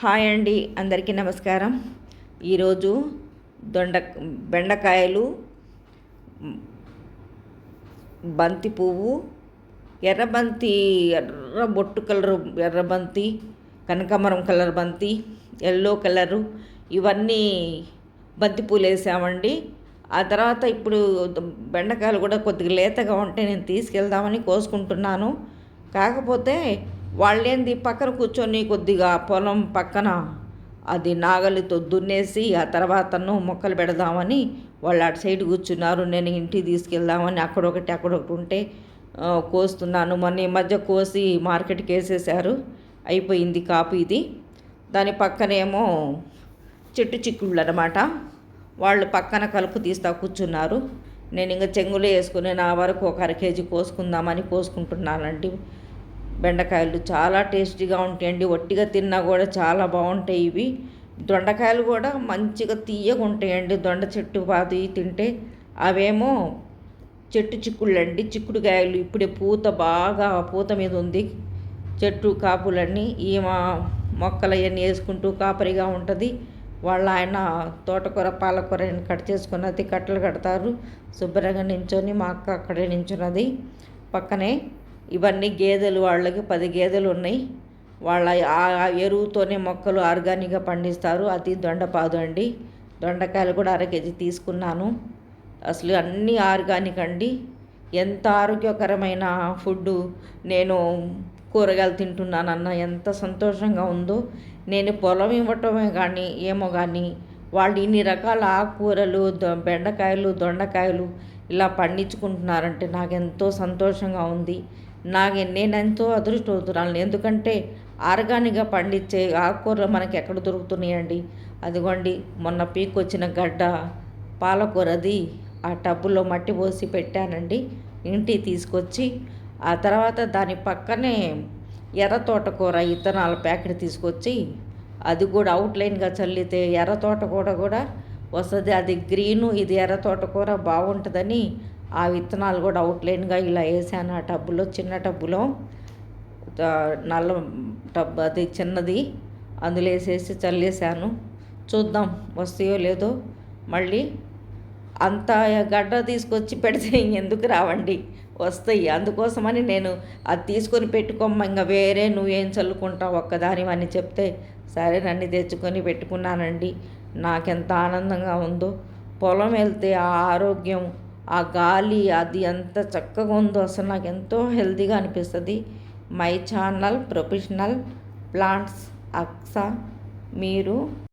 Hi అండి అందరికీ నమస్కారం. ఈరోజు దొండ బెండకాయలు బంతి పువ్వు ఎర్రబంతి ఎర్ర బొట్టు కలరు ఎర్రబంతి కనకాంబరం కలర్ బంతి ఎల్లో కలరు ఇవన్నీ బంతి పూలు వేసామండి. ఆ తర్వాత ఇప్పుడు బెండకాయలు కూడా కొద్దిగా లేతగా ఉంటే నేను తీసుకెళ్దామని కోసుకుంటున్నాను. కాకపోతే వాళ్ళేంది? పక్కన కూర్చొని కొద్దిగా పొలం పక్కన అది నాగలితో దున్నేసి ఆ తర్వాతను మొక్కలు పెడదామని వాళ్ళు అటు సైడ్ కూర్చున్నారు. నేను ఇంటికి తీసుకెళ్దామని అక్కడొకటి అక్కడొకటి ఉంటే కోస్తున్నాను. మొన్న ఈ మధ్య కోసి మార్కెట్కి వేసేసారు అయిపోయింది కాపు ఇది. దాని పక్కనేమో చెట్టు చిక్కుళ్ళు అనమాట వాళ్ళు పక్కన కలుపు తీస్తా కూర్చున్నారు. నేను ఇంకా చెంగులో వేసుకుని నా వరకు ఒక అర కేజీ కోసుకుందామని కోసుకుంటున్నానండి. బెండకాయలు చాలా టేస్టీగా ఉంటాయండి. ఒట్టిగా తిన్నా కూడా చాలా బాగుంటాయి ఇవి. దొండకాయలు కూడా మంచిగా తీయగా ఉంటాయండి. దొండ చెట్టు పాతి తింటే అవేమో చెట్టు చిక్కుళ్ళండి. చిక్కుడుకాయలు ఇప్పుడే పూత బాగా పూత మీద ఉంది. చెట్టు కాపులన్నీ ఈ మా మొక్కలు అవన్నీ వేసుకుంటూ కాపరిగా ఉంటుంది. వాళ్ళ ఆయన తోటకూర పాలకూర కట్ చేసుకున్నది కట్టలు కడతారు. శుభ్రంగా నించొని మా అక్క అక్కడే నించున్నది. పక్కనే ఇవన్నీ గేదెలు వాళ్ళకి పది గేదెలు ఉన్నాయి. వాళ్ళ ఆ ఎరువుతోనే మొక్కలు ఆర్గానిక్గా పండిస్తారు. అది దొండపాదు అండి. దొండకాయలు కూడా అర కేజీ తీసుకున్నాను. అసలు అన్నీ ఆర్గానిక్ అండి. ఎంత ఆరోగ్యకరమైన ఫుడ్ నేను కూరగాయలు తింటున్నానన్న ఎంత సంతోషంగా ఉందో. నేను పొలం ఇవ్వటమే కానీ ఏమో కానీ వాళ్ళు ఇన్ని రకాల ఆకుకూరలు దొ- బెండకాయలు దొండకాయలు ఇలా పండించుకుంటున్నారంటే నాకు ఎంతో సంతోషంగా ఉంది. నాకు నేనెంతో అదృష్టవుతున్నాను ఎందుకంటే ఆర్గానిక్గా పండించే ఆకుకూరలు మనకి ఎక్కడ దొరుకుతున్నాయండి? అదిగోండి మొన్న పీకొచ్చిన గడ్డ పాలకూరది ఆ టబ్బులో మట్టి పోసి పెట్టానండి. ఇంటికి తీసుకొచ్చి ఆ తర్వాత దాని పక్కనే ఎర్ర తోటకూర ఇత్తనాల ప్యాకెట్ తీసుకొచ్చి అది కూడా అవుట్లైన్గా చల్లితే ఎర్ర తోటకూర కూడా వస్తుంది. అది గ్రీను ఇది ఎర్ర తోటకూర బాగుంటుందని ఆ విత్తనాలు కూడా అవుట్లైన్గా ఇలా వేసాను. ఆ టబ్బులో చిన్న టబ్బులో నల్ల టబ్ అది చిన్నది. అందులో వేసేసి చల్లేసాను. చూద్దాం వస్తాయో లేదో. మళ్ళీ అంత గడ్డ తీసుకొచ్చి పెడితే ఎందుకు రావండి? వస్తాయి. అందుకోసమని నేను అది తీసుకొని పెట్టుకోమ్మ. ఇంకా వేరే నువ్వేం చల్లుకుంటావు? ఒక్కదాని అని చెప్తే సరే నన్ను తెచ్చుకొని పెట్టుకున్నానండి. నాకెంత ఆనందంగా ఉందో. పొలం వెళ్తే ఆ ఆరోగ్యం ఆ గాలి అది ఎంత చక్కగా ఉందో అసలు నాకు ఎంతో హెల్తీగా అనిపిస్తుంది. మై ఛానల్ ప్రొఫెషనల్ ప్లాంట్స్ అక్సా. మీరు